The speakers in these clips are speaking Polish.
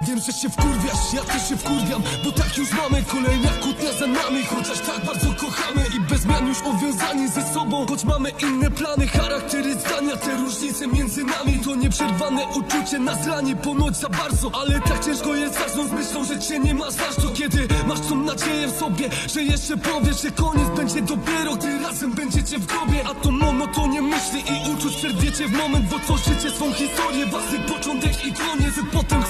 Wiem, że się wkurwiasz, ja też się wkurwiam Bo tak już mamy, kolejna kłótnia za nami Chociaż tak bardzo kochamy i bez zmian już uwiązani ze sobą Choć mamy inne plany, charaktery, zdania Te różnice między nami to nieprzerwane uczucie na zranie Ponoć za bardzo, ale tak ciężko jest zasnąć z myślą, że cię nie ma Znasz to kiedy masz tą nadzieję w sobie Że jeszcze powiesz, że koniec będzie dopiero Gdy razem będziecie w grobie A to monotonie myśli i uczuć przerwiecie w moment Bo tworzycie swą historię, własny początek i koniec potem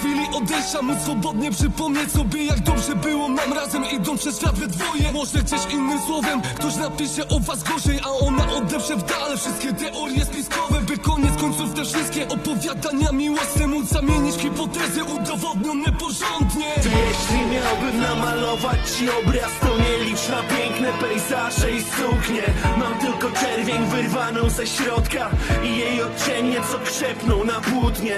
móc swobodnie przypomnieć sobie Jak dobrze było nam razem. Idąc przez świat we dwoje Może gdzieś innym słowem. Ktoś napisze o was gorzej A ona odeprze w dal. Wszystkie teorie spiskowe By koniec końców te wszystkie opowiadania miłosne Móc zamienić hipotezy udowodnione porządnie. Jeśli miałbym namalować ci obraz To nie licz na piękne pejzaże i suknie. Mam tylko czerwień wyrwaną ze środka I jej odcienie co krzepną na płótnie.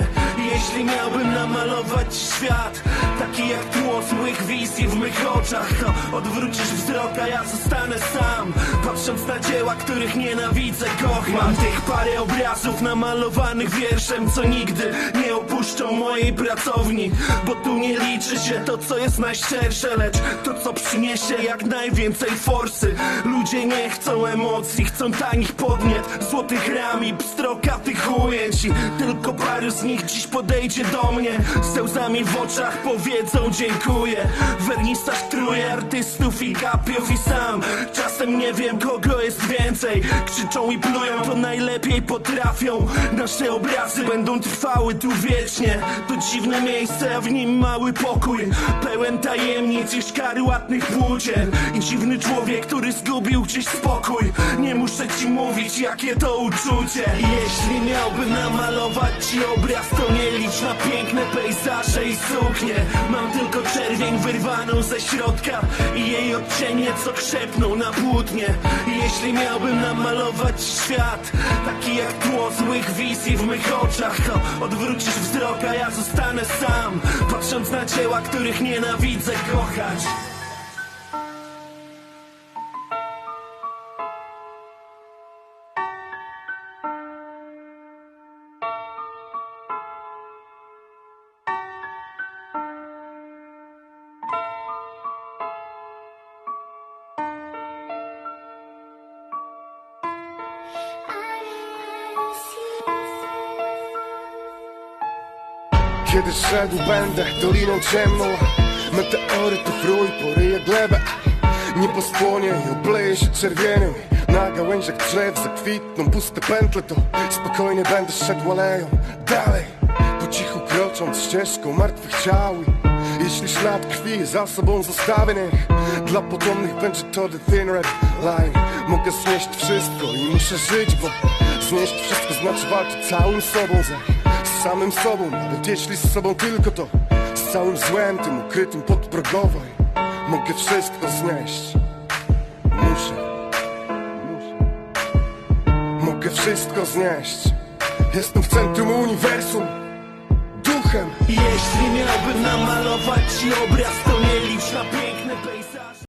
Jeśli miałbym namalować świat Taki jak tło złych wizji w mych oczach. To odwrócisz wzrok, a ja zostanę sam Patrząc na dzieła, których nienawidzę, kocham. Mam tych parę obrazów namalowanych wierszem Co nigdy nie opuszczą mojej pracowni. Bo tu nie liczy się to, co jest najszczersze Lecz to, co przyniesie jak najwięcej forsy. Ludzie nie chcą emocji, chcą tanich podniet Złotych ram i pstrokatych ujęć. I tylko paru z nich dziś podejdzie do mnie. Z łzami w oczach powiedzą dziękuję. Wernisaż truje artystów i kapiów i sam. Czasem nie wiem kogo jest więcej. Krzyczą i plują, to najlepiej potrafią. Nasze obrazy będą trwały tu wiecznie. To dziwne miejsce, a w nim mały pokój. Pełen tajemnic i szkarłatnych płócien I dziwny człowiek, który zgubił gdzieś spokój. Nie muszę ci mówić, jakie to uczucie. Jeśli miałbym namalować ci obraz To nie licz na piękne pejzaże i suknie. Mam tylko czerwień wyrwaną ze środka I jej odcienie, co krzepną na płótnie. Jeśli miałbym namalować świat Taki jak tło złych wizji w mych oczach To odwrócisz wzrok, a ja zostanę sam Patrząc na dzieła, których nienawidzę kochać Kiedy szedł będę doliną ciemną. Meteorytów rój poryje glebę. Niebo spłonie i obleje się czerwieniem. Na gałęziach drzew zakwitną puste pętle To spokojnie będę szedł aleją. Dalej, po cichu krocząc ścieżką martwych ciał. Jeśli ślad krwi za sobą zostawię niech Dla potomnych będzie to the thin red line. Mogę znieść wszystko i muszę żyć, bo Znieść wszystko znaczy walczyć całym sobą. Za samym sobą, nawet jeśli z sobą tylko to Z całym złem, tym ukrytym pod progowej Mogę wszystko znieść. Muszę. Muszę. Mogę wszystko znieść. Jestem w centrum uniwersum Duchem. Jeśli miałbym namalować ci obraz To nie licz na piękne